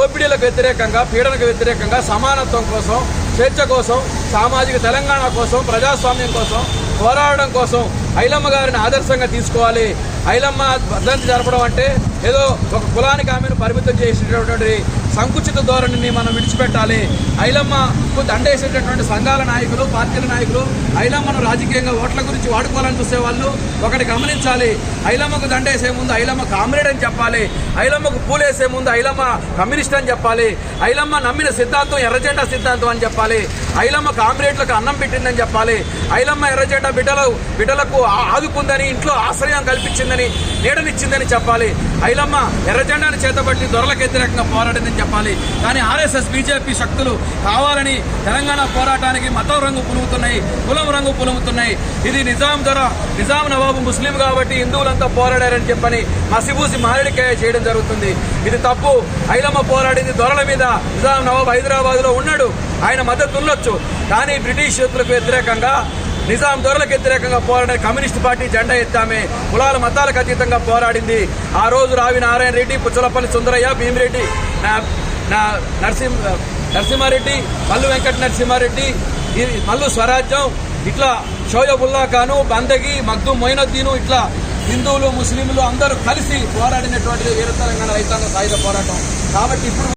దోపిడీలకు వ్యతిరేకంగా పీడనకు వ్యతిరేకంగా సమానత్వం కోసం స్వేచ్ఛ కోసం సామాజిక తెలంగాణ కోసం ప్రజాస్వామ్యం కోసం పోరాడడం కోసం ఐలమ్మ గారిని ఆదర్శంగా తీసుకోవాలి. ఐలమ్మ వర్ధంతి జరపడం అంటే ఏదో ఒక కులానికి ఆమెను పరిమితం చేసేటటువంటి సంకుచిత ధోరణిని మనం విడిచిపెట్టాలి. ఐలమ్మకు దండేసేటటువంటి సంఘాల నాయకులు పార్టీల నాయకులు ఐలమ్మను రాజకీయంగా ఓట్ల గురించి వాడుకోవాలని చూసే వాళ్ళు ఒకటి గమనించాలి. ఐలమ్మకు దండేసే ముందు ఐలమ్మ కామ్రేడ్ అని చెప్పాలి. ఐలమ్మకు పూలేసే ముందు ఐలమ్మ కమ్యూనిస్ట్ అని చెప్పాలి. ఐలమ్మ నమ్మిన సిద్ధాంతం ఎర్రజెండా సిద్ధాంతం అని చెప్పాలి. ఐలమ్మ కామ్రేడ్లకు అన్నం పెట్టిందని చెప్పాలి. ఐలమ్మ ఎర్రజెడ్డ బిడ్డలు బిడ్డలకు ఆదుకుందని ఇంట్లో ఆశ్రయం కల్పించిందని నీడనిచ్చిందని చెప్పాలి. ఐలమ్మ ఎర్రజెండాను చేతబట్టి దొరలకు వ్యతిరేకంగా పోరాడిందని చెప్పాలి. కానీ ఆర్ఎస్ఎస్ బీజేపీ శక్తులు కావాలని తెలంగాణ పోరాటానికి మతం రంగు పులుముతున్నాయి కులం రంగు పులుముతున్నాయి. ఇది నిజాం ధర నిజాం నవాబు ముస్లిం కాబట్టి హిందువులంతా పోరాడారని చెప్పని మసిబూసి మారడికాయ చేయడం జరుగుతుంది. ఇది తప్పు. ఐలమ్మ పోరాడింది దొరల మీద. నిజాం నవాబు హైదరాబాద్లో ఉన్నాడు. ఆయన మద్దతుల్లో ఉండొచ్చు కానీ బ్రిటిష్ శక్తులకు వ్యతిరేకంగా నిజాం దొరలకు వ్యతిరేకంగా పోరాడే కమ్యూనిస్ట్ పార్టీ జెండా ఎత్తామే. కులాల మతాలకు అతీతంగా పోరాడింది. ఆ రోజు రావి నారాయణ రెడ్డి పుచ్చలపల్లి సుందరయ్య భీమిరెడ్డి నా నా నరసింహ నరసింహారెడ్డి మల్లు వెంకట నరసింహారెడ్డి మల్లు స్వరాజ్యం ఇట్లా షోయబుల్లా ఖాను బందగి మగ్దు మొయినుద్దీను ఇట్లా హిందువులు ముస్లింలు అందరూ కలిసి పోరాడినటువంటిది వీర తెలంగాణ రైతాంగ సాయుధ పోరాటం. కాబట్టి ఇప్పుడు